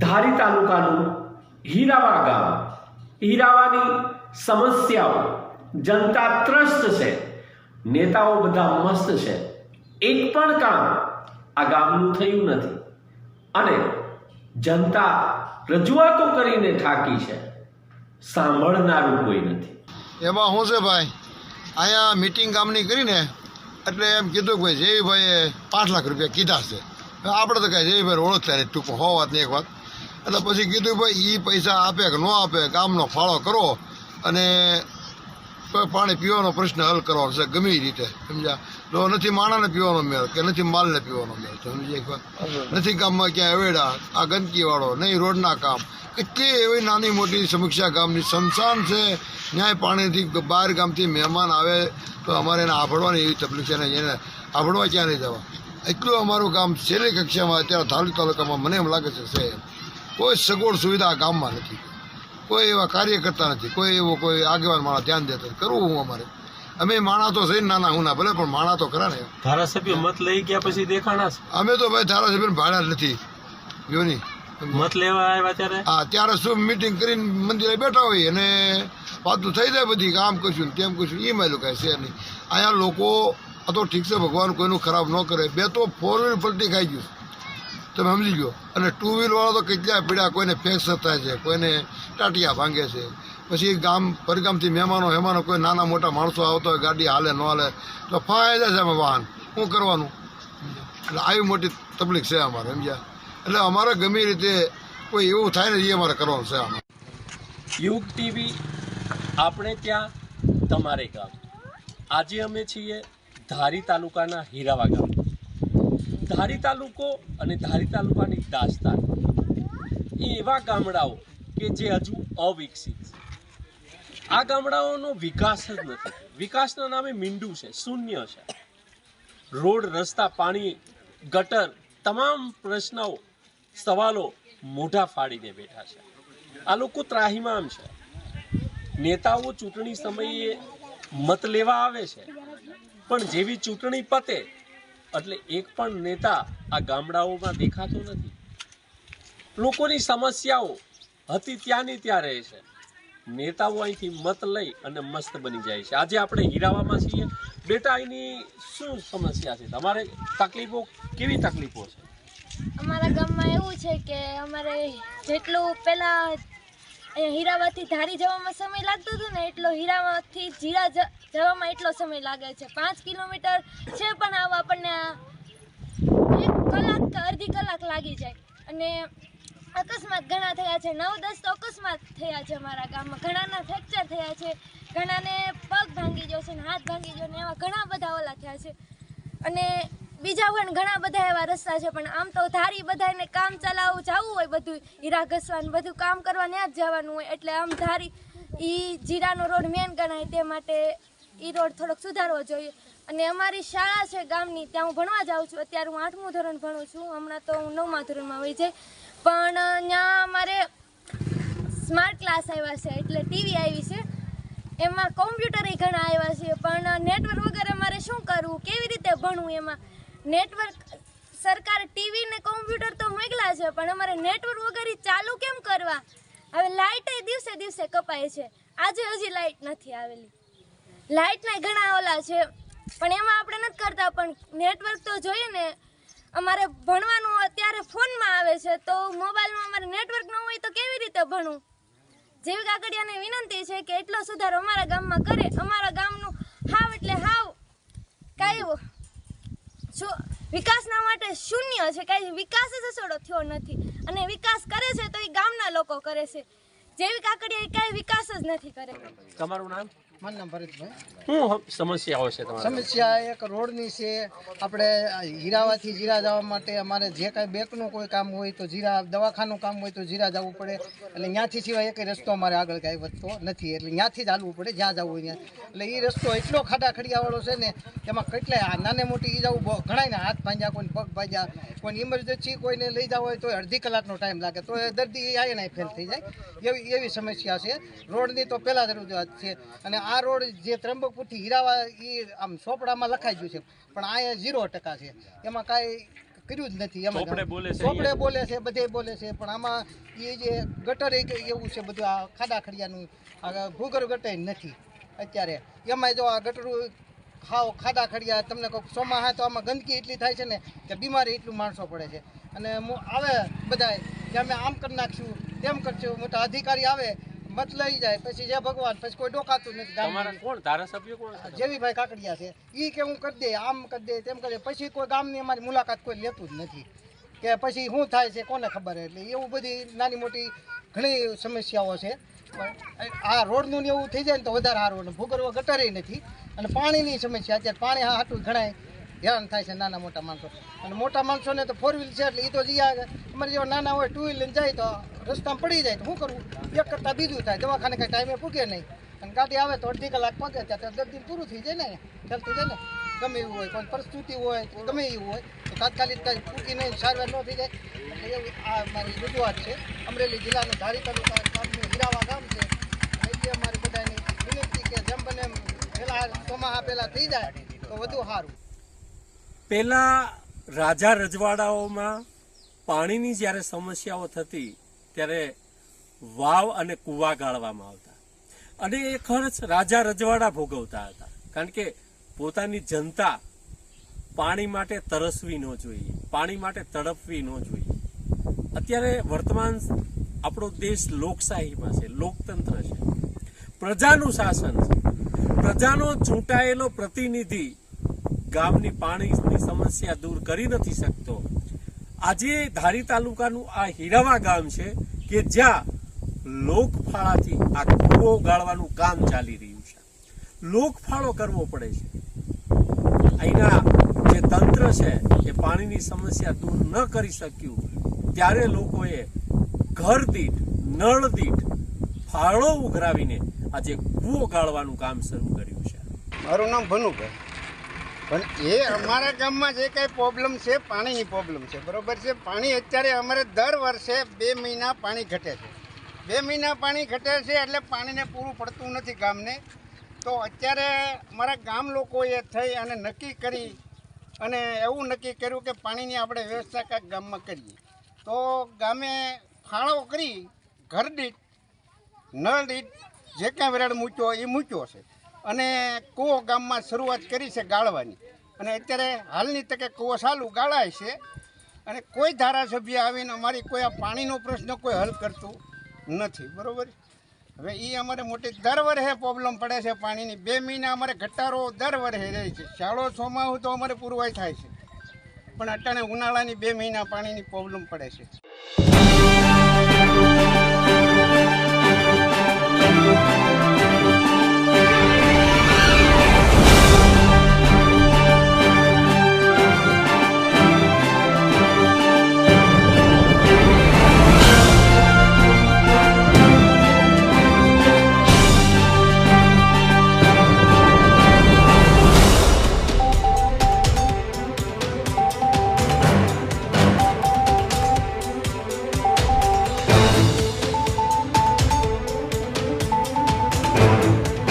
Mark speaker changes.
Speaker 1: ધારી તાલુકાનું હીરાવા ગામ. હીરાવાની સમસ્યાઓ જનતા ત્રસ્ત છે. નેતાઓ બધા મસ્ત છે. એક પણ કામ આ ગામનું થયું નથી. અને જનતા રજૂઆતો કરીને થાકી છે. સાંભળનારું કોઈ નથી.
Speaker 2: એમાં શું છે ભાઈ? અહીંયા મિટિંગ ગામની કરીને એટલે એમ કીધું કે ભાઈ જયભાઈએ પાંચ લાખ રૂપિયા કીધા છે. આપણે તો કાંઈ જયભાઈ ઓળખતા નહીં ટૂંકો. હો ને એક વાત. એટલે પછી કીધું ભાઈ એ પૈસા આપે કે ન આપે ગામનો ફાળો કરો અને કોઈ પાણી પીવાનો પ્રશ્ન હલ કરવાનો છે ગમે રીતે. સમજ્યા? જો નથી માણાને પીવાનો મેળ કે નથી માલને પીવાનો મેળ સમજી એક વાત? નથી ગામમાં ક્યાંય અવેડા આ ગંદકીવાળો નહીં રોડના કામ. કેટલી એવી નાની મોટી સમીક્ષા ગામની સંસાન છે ન્યાય પાણીથી બહાર ગામથી મહેમાન આવે તો અમારે એને આભળવાની એવી તકલીફ છે ને એને આભળવા ક્યાં નહીં જવા? એટલું અમારું ગામ છેલ્લી કક્ષામાં અત્યારે ધારી તાલુકામાં મને એમ લાગે છે છે કોઈ સગવડ સુવિધા ગામમાં નથી. કોઈ એવા કાર્ય કરતા નથી. કોઈ એવો કોઈ આગેવાન માણસ ધ્યાન દેતા કરવું હું અમારે? અમે માણા તો છે નાના હુના ભલે પણ માણા તો ખરા ને.
Speaker 3: ધારાસભ્ય મત લઈ ગયા પછી દેખાણા
Speaker 2: અમે તો ભાઈ ધારાસભ્ય ભાડા નથી. જો નહીં
Speaker 3: મત લેવા આવ્યા ત્યારે?
Speaker 2: હા ત્યારે શું મિટિંગ કરીને મંદિરે બેઠા હોય અને વાતું થઈ જાય બધી કામ આમ કરશું ને તેમ કશું એ માયલું કાંઈ છે નહીં. અહીંયા લોકો આ તો ઠીક છે ભગવાન કોઈનું ખરાબ ન કરે. બે તો ફોર વ્હીલ પલટી ખાઈ ગયું તમે સમજી ગયો અને ટુ વ્હીલવાળો તો કેટલા પીડા, કોઈને ફેક્સર થાય છે, કોઈને ટાટિયા ભાંગે છે. પછી ગામ, પરગામથી મહેમાનો હેમાનો કોઈ નાના મોટા માણસો આવતા હોય, ગાડી હાલે, ન હાલે, તો ફાયદા છે અમે વાહન. શું કરવાનું? એટલે આવી મોટી તકલીફ છે અમારે, સમજ્યા? એટલે અમારે ગમે રીતે કોઈ એવું થાય ને એ અમારે કરવાનું છે આમાં.
Speaker 3: યુગ ટીવી, આપણે ત્યાં તમારે ગામ. આજે અમે છીએ ધારી તાલુકાના હીરાવા ગામ ધારી તાલુકો અને ધારી તાલુકાની દાસ્તાન એ એવા ગામડાઓ કે જે હજુ અવિકસિત છે. આ ગામડાઓનો વિકાસ જ નથી. વિકાસના નામે મીંડું છે, શૂન્ય છે. રોડ, રસ્તા, પાણી, ગટર તમામ પ્રશ્નો, સવાલો મોઢા ફાડીને બેઠા છે. આ લોકો ત્રાહિમામ છે. નેતાઓ ચૂંટણી સમયે મત લેવા આવે છે. પણ જેવી ચૂંટણી પતે એટલે એક પણ નેતા આ ગામડાઓમાં દેખાતો નથી. લોકોની સમસ્યાઓ હતી ત્યાંની ત્યાં રહે છે. નેતાઓ અહીંથી મત લઈ અને મસ્ત બની જાય છે. આજે આપણે હીરાવામાં છીએ. બેટા, એની શું સમસ્યા છે? તમારે તકલીફો કેવી તકલીફો છે?
Speaker 4: અમારા ગામમાં એવું છે કે અમારે જેટલું પહેલા હીરાવાથી ધારી જવામાં સમય લાગતો હતો ને, એટલો હીરામાંથી જીરા જવામાં એટલો સમય લાગે છે. પાંચ કિલોમીટર છે પણ આવા એક કલાક કે અડધી કલાક લાગી જાય. અને અકસ્માત ઘણા થયા છે. નવ, દસ તો અકસ્માત થયા છે અમારા ગામમાં. ઘણાના ફ્રેક્ચર થયા છે. ઘણાને પગ ભાંગી ગયો છે ને હાથ ભાંગી ગયો ને એવા ઘણા બધા ઓલા થયા છે. અને બીજા પણ ઘણા બધા એવા રસ્તા છે. પણ આમ તો ધારી બધાને કામ ચલાવવું, જવું હોય બધું. હીરા ઘસવાનું, બધું કામ કરવા ત્યાં જ જવાનું હોય. એટલે આમ ધારી એ જીરાનો રોડ મેન ગણાય તે માટે ઈ રોડ થોડોક સુધારવો જોઈએ. અને અમારી શાળા છે ગામની, ત્યાં હું ભણવા જાઉં છું. અત્યારે હું આઠમું ધોરણ ભણું છું. હમણાં તો હું નવમા ધોરણમાં હોય છે. પણ ત્યાં અમારે સ્માર્ટ ક્લાસ આવ્યા છે, એટલે ટીવી આવી છે. એમાં કોમ્પ્યુટર ઘણા આવ્યા છે, પણ નેટવર્ક વગર અમારે શું કરવું? કેવી રીતે ભણવું એમાં? નેટવર્ક, સરકાર ટીવી ને કોમ્પ્યુટર તો મોકલા છે, પણ અમારે નેટવર્ક વગર ચાલુ કેમ કરવા? હવે લાઇટ દિવસે દિવસે કપાય છે. આજે હજી લાઇટ નથી આવેલી. લાઇટના ઘણા ઓલા છે, પણ એમાં આપણે નથી કરતા, પણ નેટવર્ક તો જોઈએ ને. અમારે ભણવાનું અત્યારે ફોનમાં આવે છે, તો મોબાઈલમાં અમારે નેટવર્ક ન હોય તો કેવી રીતે ભણવું? જેવી કાકડિયાને વિનંતી છે કે એટલો સુધારો અમારા ગામમાં કરે. અમારા ગામનું હાવ એટલે હાવ કાંઈ વિકાસના માટે શૂન્ય છે, કાંઈ વિકાસ જ થયો નથી. અને વિકાસ કરે છે તો એ ગામના લોકો કરે છે. જેવી કાકડિયા કઈ વિકાસ જ નથી કરે.
Speaker 3: તમારું નામ?
Speaker 5: મારું નામ ભરતભાઈ.
Speaker 3: શું સમસ્યાઓ છે તમારી?
Speaker 5: સમસ્યા એક રોડની છે. આપણે હીરાવાથી જીરા જવા માટે અમારે જે કાંઈ બેંકનું કોઈ કામ હોય તો જીરા દવાખાનું કામ હોય તો જીરા જવું પડે. એટલે ત્યાંથી સિવાય એક રસ્તો અમારે આગળ કાંઈ વધતો નથી. એટલે ત્યાંથી જ હાલવું પડે જ્યાં જવું હોય ત્યાં. એટલે એ રસ્તો એટલો ખાડા ખડિયાવાળો છે ને એમાં કેટલાય નાને મોટી એ જવું ઘણાયને હાથ ભાંજ્યા કોઈને પગ ભાંજ્યા કોઈ ઇમરજન્સી કોઈને લઈ જવા હોય તો અડધી કલાકનો ટાઈમ લાગે. તો દર્દી આયે નહીં ફેલ થઈ જાય. એવી એવી સમસ્યા છે? રોડની તો પહેલાં જ છે. અને આ રોડ જે ત્રંબકપુરથી હીરાવા એ આમ સોપડામાં લખાઈ ગયું છે. પણ અહીંયા ઝીરો ટકા છે. એમાં કાંઈ કર્યું જ નથી. એમાં
Speaker 3: ચોપડે બોલે છે
Speaker 5: ચોપડે બોલે છે બધે બોલે છે. પણ આમાં એ જે ગટર એવું છે બધું આ ખાડા ખડિયાનું આ ભૂગર્ભ ગટર નથી અત્યારે. એમાં જો આ ગટરું ખાઓ ખાડા ખડિયા તમને કહું ચોમાસા તો આમાં ગંદકી એટલી થાય છે ને કે બીમારી એટલું માણસો પડે છે. અને આવે બધા કે અમે આમ કરી નાખશું. તેમ કરશું મોટા અધિકારી આવે મત લઈ જાય પછી જે ભગવાન પછી કોઈ ડોકાતું નથી.
Speaker 3: તમારા કોણ? ધારાસભ્ય કોણ
Speaker 5: જેવીભાઈ કાકડિયા છે. એ કે હું કરી દે આમ કરી દે તેમ કરી દે. પછી કોઈ ગામની અમારી મુલાકાત કોઈ લેતું જ નથી. કે પછી શું થાય છે કોને ખબર એટલે એવું બધી નાની મોટી ઘણી સમસ્યાઓ છે. આ રોડનું ને એવું થઈ જાય ને તો વધારે સારું અને ભૂગર્ભ ગટરે નથી. અને પાણીની સમસ્યા અત્યારે પાણી હાટું ઘણા હેરાન થાય છે નાના મોટા માણસો. અને મોટા માણસોને તો ફોર વ્હીલ છે એટલે એ તો જઈ આવે. અમારે જેવા નાના હોય ટુ વ્હીલ જાય તો રસ્તામાં પડી જાય તો શું કરવું? એક કરતાં બીજું થાય. દવાખાને કાંઈ ટાઈમે પૂગે નહીં. અને ગાડી આવે તો અડધી કલાક પગે ત્યાં દર્દી પૂરું થઈ જાય ને. ચાલતું જાય ને. ગમે એવું હોય પણ પરિસ્થિતિ હોય ગમે એવું હોય, તો તાત્કાલિક કાંઈ પૂકી નહીં, સારવાર ન થઈ જાય. એટલે એવું આ મારી રજૂઆત છે. અમરેલી જિલ્લાનું ધારી તાલુકા ગામનું હીરાવા ગામ છે. એટલે અમારી બધાની વિનંતી કે જેમ બને પહેલા ચોમાસા પહેલાં થઈ જાય તો વધુ સારું.
Speaker 3: પહેલા રાજા રજવાડાઓમાં પાણીની જ્યારે સમસ્યાઓ થતી, ત્યારે વાવ અને કૂવા ગાળવામાં આવતા. અને એ ખર્ચ રાજા રજવાડા ભોગવતા હતા. કારણ કે પોતાની જનતા પાણી માટે તરસવી ન જોઈએ, પાણી માટે તડપવી ન જોઈએ. અત્યારે વર્તમાન આપણો દેશ લોકશાહીમાં છે, લોકતંત્ર છે. પ્રજાનું શાસન છે. પ્રજાનો ચૂંટાયેલો પ્રતિનિધિ ગામની પાણીની સમસ્યા દૂર કરી નથી શકતો. આજે ધારી તાલુકાનું આ હીરાવા ગામ છે કે જ્યાં લોકફાળાથી આ કૂવો ગાળવાનું કામ ચાલી રહ્યું છે. લોકફાળો કરવો પડે છે. અહીંના જે તંત્ર છે એ પાણીની સમસ્યા દૂર ન કરી શક્યું. ત્યારે લોકોએ ઘર દીઠ, નળ દીઠ ફાળો ઉઘરાવીને આજે કૂવો ગાળવાનું કામ શરૂ કર્યું છે.
Speaker 6: મારું નામ ભનુભાઈ. પણ એ અમારા ગામમાં જે કાંઈ પ્રોબ્લેમ છે, પાણીની પ્રોબ્લેમ છે. બરાબર છે? પાણી અત્યારે અમારે દર વર્ષે બે મહિના પાણી ઘટે છે. બે મહિના પાણી ઘટે છે એટલે પાણીને પૂરું પડતું નથી ગામને. તો અત્યારે અમારા ગામ લોકોએ થઈ અને નક્કી કરી અને એવું નક્કી કર્યું કે પાણીની આપણે વ્યવસ્થા કાંઈક ગામમાં કરીએ. તો ગામે ફાળો કરી, ઘર દીઠ, નળ દીઠ, જે કાંઈ વેરાડ મૂક્યો એ મૂક્યો છે અને કૂવો ગામમાં શરૂઆત કરી છે ગાળવાની. અને અત્યારે હાલની તકે કૂવો સાલું ગાળાય છે. અને કોઈ ધારાસભ્ય આવીને અમારી કોઈ આ પાણીનો પ્રશ્ન કોઈ હલ કરતું નથી. બરાબર? હવે એ અમારે મોટી દર વર્ષે પ્રોબ્લેમ પડે છે પાણીની. બે મહિના અમારે ઘટાડો દર વર્ષે રહે છે. શાળો ચોમાસું તો અમારે પૂરવાય થાય છે. પણ અટાણે ઉનાળાની બે મહિના પાણીની પ્રોબ્લેમ પડે છે.